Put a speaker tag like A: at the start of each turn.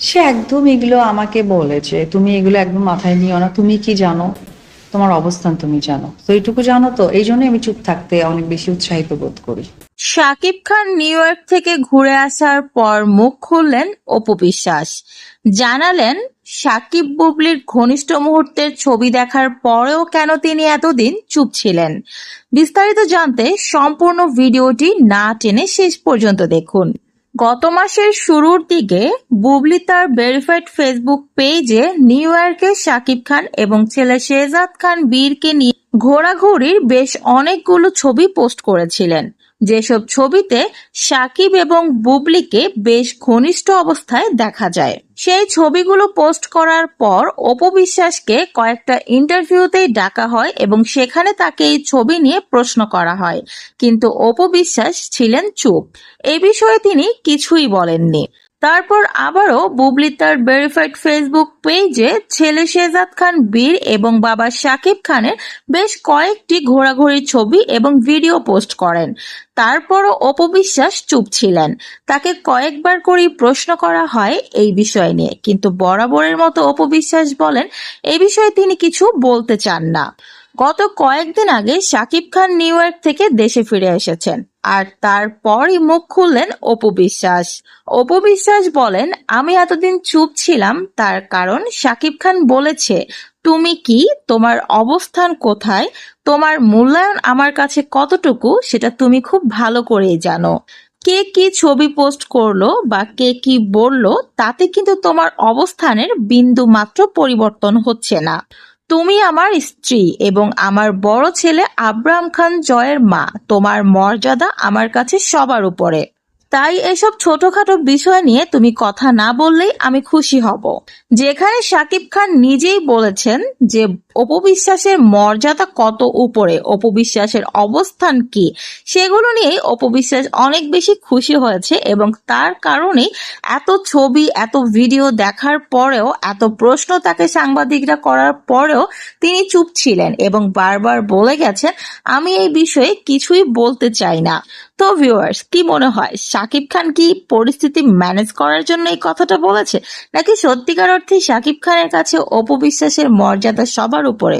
A: সে একদম এগুলো আমাকে বলেছে তুমি এগুলো একদম মাথায় নিও না। তুমি কি জানো? তোমার অবস্থান তুমি জানো। তো এইটুকু জানো তো? এই জন্যই আমি চুপ থাকতে অনেক বেশি উৎসাহিত বোধ করি।
B: শাকিব খান নিউ ইয়র্ক থেকে ঘুরে আসার পর মুখ খুললেন অপু বিশ্বাস। জানালেন সাকিব বুবলির ঘনিষ্ঠ মুহূর্তের ছবি দেখার পরেও কেন তিনি এতদিন চুপ ছিলেন? বিস্তারিত জানতে সম্পূর্ণ ভিডিওটি না টেনে শেষ পর্যন্ত দেখুন। গত মাসের শুরুর দিকে বুবলি তার ভেরিফাইড ফেসবুক পেজে নিউ ইয়র্কের শাকিব খান এবং ছেলে শেহজাদ খান বীরকে নিয়ে ঘোরাঘুরির বেশ অনেকগুলো ছবি পোস্ট করেছিলেন। যেসব ছবিতে সাকিব এবং বুবলিকে বেশ ঘনিষ্ঠ অবস্থায় দেখা যায়। সেই ছবিগুলো পোস্ট করার পর অপবিশ্বাসকে কয়েকটা ইন্টারভিউতেই ডাকা হয় এবং সেখানে তাকে এই ছবি নিয়ে প্রশ্ন করা হয়। কিন্তু অপবিশ্বাস ছিলেন চুপ। এ বিষয়ে তিনি কিছুই বলেননি। তারপর আবারও বুবলি তার ভেরিফাইড ফেসবুক পেজে ছেলে শেহজাদ খান বীর এবং বাবা শাকিব খানের বেশ কয়েকটি ঘোরাঘুরির ছবি এবং ভিডিও পোস্ট করেন। তারপরও অপবিশ্বাস চুপ ছিলেন। তাকে কয়েকবার করেই প্রশ্ন করা হয় এই বিষয় নিয়ে। কিন্তু বরাবরের মতো অপবিশ্বাস বলেন, এই বিষয়ে তিনি কিছু বলতে চান না। গত কয়েকদিন আগে শাকিব খান নিউ ইয়র্ক থেকে দেশে ফিরে এসেছেন, আর তারপরই মুখ খুললেন অপু বিশ্বাস। অপু বিশ্বাস বলেন, আমি এতদিন চুপ ছিলাম, তার কারণ শাকিব খান বলেছে, তুমি কি? তোমার অবস্থান কোথায়? তোমার মূল্যায়ন আমার কাছে কতটুকু? সেটা তুমি খুব ভালো করেই জানো। কে কি ছবি পোস্ট করল বা কে কি বলল, তাতে কিন্তু তোমার অবস্থানের বিন্দু মাত্র পরিবর্তন হচ্ছে না। তুমি আমার স্ত্রী এবং আমার বড় ছেলে আব্রাম খান জয়ের মা। তোমার মর্যাদা আমার কাছে সবার উপরে। তাই এসব ছোটখাটো বিষয় নিয়ে তুমি কথা না বললেই আমি খুশি হব। যেখানে সাকিব খান নিজেই বলেছেন যে অপবিশ্বাসের মর্যাদা কত উপরে অপবিশ্বাসের অবস্থান কি, সেগুলো নিয়ে অপবিশ্বাস অনেক বেশি খুশি হয়েছে এবং তার কারণে এত ছবি, এত ভিডিও দেখার পরেও, এত প্রশ্ন তাকে সাংবাদিকরা করার পরেও তিনি চুপ ছিলেন এবং বারবার বলে গেছেন, আমি এই বিষয়ে কিছুই বলতে চাই না। তো ভিউয়ার্স কি মনে হয়? শাকিব খান কি পরিস্থিতি ম্যানেজ করার জন্য এই কথাটা বলেছে? নাকি সত্যিকার অর্থে শাকিব খানের কাছে অপবিশ্বাসের মর্যাদা সবার উপরে?